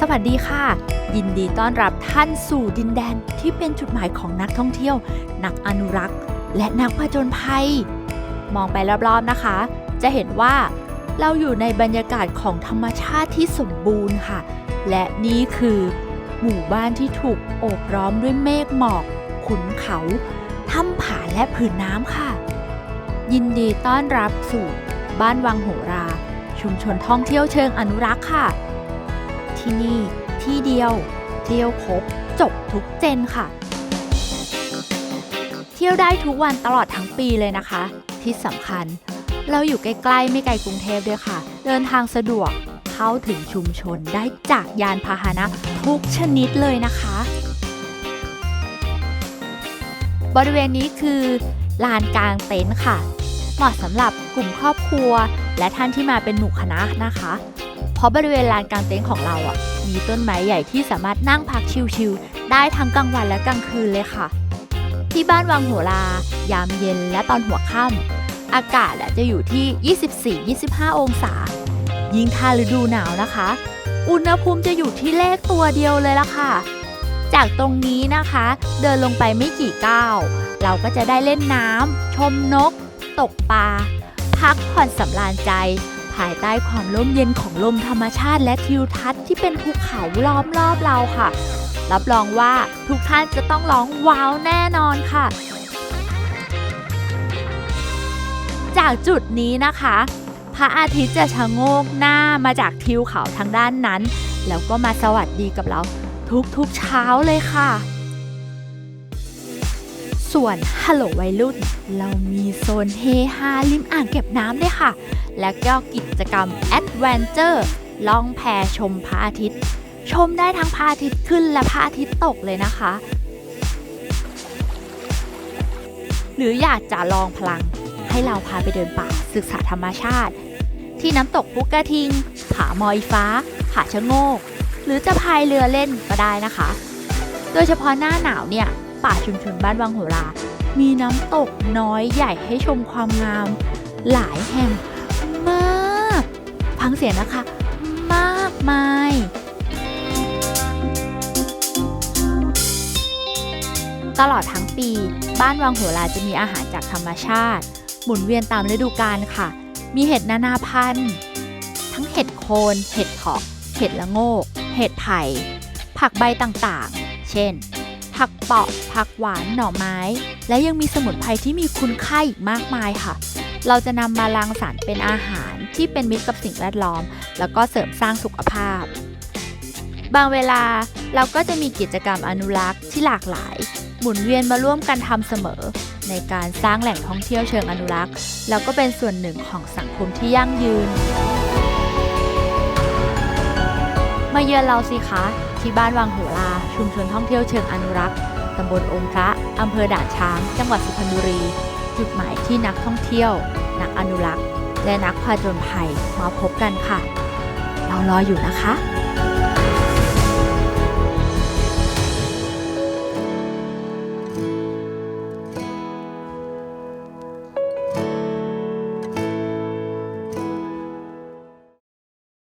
สวัสดีค่ะ ยินดีต้อนรับท่านสู่ดินแดนที่เป็นจุดหมายของนักท่องเที่ยว นักอนุรักษ์ และนักผจญภัย มองไปรอบๆนะคะ จะเห็นว่าเราอยู่ในบรรยากาศของธรรมชาติที่สมบูรณ์ค่ะ และนี่คือหมู่บ้านที่ถูกโอบล้อมด้วยเมฆหมอก ขุนเขาถ้ำผาและผืนน้ำค่ะ ยินดีต้อนรับสู่บ้านวังโหรา ชุมชนท่องเที่ยวเชิงอนุรักษ์ค่ะ ที่นี่ที่เดียว เที่ยวครบจบทุกเจนค่ะ เที่ยวได้ทุกวันตลอดทั้งปีเลยนะคะ ที่สำคัญ เราอยู่ใกล้ๆ ไม่ไกลกรุงเทพด้วยค่ะ เดินทางสะดวกเข้าถึงชุมชนได้จากยานพาหนะทุกชนิดเลยนะคะ บริเวณนี้คือลานกลางเต็นท์ค่ะ เหมาะสำหรับกลุ่มครอบครัว และท่านที่มาเป็นหมู่คณะนะคะ เพราะบริเวณลานกลางเต็นท์ของเราอะ มีต้นไม้ใหญ่ที่สามารถนั่งพักชิลๆได้ทั้งกลางวันและกลางคืนเลยค่ะ ที่บ้านวังโหรา ยามเย็นและตอนหัวค่ำอากาศจะอยู่ที่ 24-25 องศา ยิ่งถ้าฤดูหนาวนะคะ อุณหภูมิจะอยู่ที่เลขตัวเดียวเลยละค่ะ จากตรงนี้นะคะ เดินลงไปไม่กี่ก้าวเราก็จะได้เล่นน้ำชมนก ตกปลาพักผ่อนสำราญใจ ภายใต้ความร่มเย็นของลมธรรมชาติและทิวทัศน์ที่เป็นภูเขาล้อมรอบเราค่ะ รับรองว่าทุกท่านจะต้องร้องว้าวแน่นอนค่ะ จากจุดนี้นะคะ พระอาทิตย์จะชะโงกหน้ามาจากทิวเขาทางด้านนั้น แล้วก็มาสวัสดีกับเราทุกๆเช้าเลยค่ะ ส่วนฮัลโหลวัยรุ่น เรามีโซนเฮฮาริมอ่างเก็บน้ำด้วยค่ะ และก็กิจกรรมแอดเวนเจอร์ล่องแพชมพระอาทิตย์ ชมได้ทั้งพระอาทิตย์ขึ้นและพระอาทิตย์ตกเลยนะคะ หรืออยากจะลองพลังให้เราพาไปเดินป่าศึกษาธรรมชาติ ที่น้ำตกปุกกระทิง ผามอยฟ้า ผาชะโงก หรือจะพายเรือเล่นก็ได้นะคะ โดยเฉพาะหน้าหนาวเนี่ย ป่าชุมชนบ้านวังโหรา มีน้ำตกน้อยใหญ่ให้ชมความงาม หลายแห่งมากฟังเสียงนะคะ มากมายตลอดทั้งปี บ้านวังโหราจะมีอาหารจากธรรมชาติ หมุนเวียนตามฤดูกาลค่ะ มีเห็ดนานาพันธุ์ ทั้งเห็ดโคน เห็ดเผาะเห็ดละโงก เห็ดไผ่ ผักใบต่างๆ เช่น ผักเปาะ ผักหวานหน่อไม้ และยังมีสมุนไพรที่มีคุณค่าอีกมากมายค่ะ เราจะนำมารังสรรเป็นอาหารที่เป็นมิตรกับสิ่งแวดล้อม แล้วก็เสริมสร้างสุขภาพ บางเวลาเราก็จะมีกิจกรรมอนุรักษ์ที่หลากหลาย หมุนเวียนมาร่วมกันทำเสมอ ในการสร้างแหล่งท่องเที่ยวเชิงอนุรักษ์ แล้วก็เป็นส่วนหนึ่งของสังคมที่ยั่งยืน มาเยือนเราสิคะ ที่บ้านวังโหราชุมชนท่องเที่ยวเชิงอนุรักษ์ตำบลองค์พระอำเภอด่านช้าง จังหวัดสุพรรณบุรี จุดหมายที่นักท่องเที่ยว นักอนุรักษ์ และนักผจญภัยมาพบกันค่ะ เรารออยู่นะคะ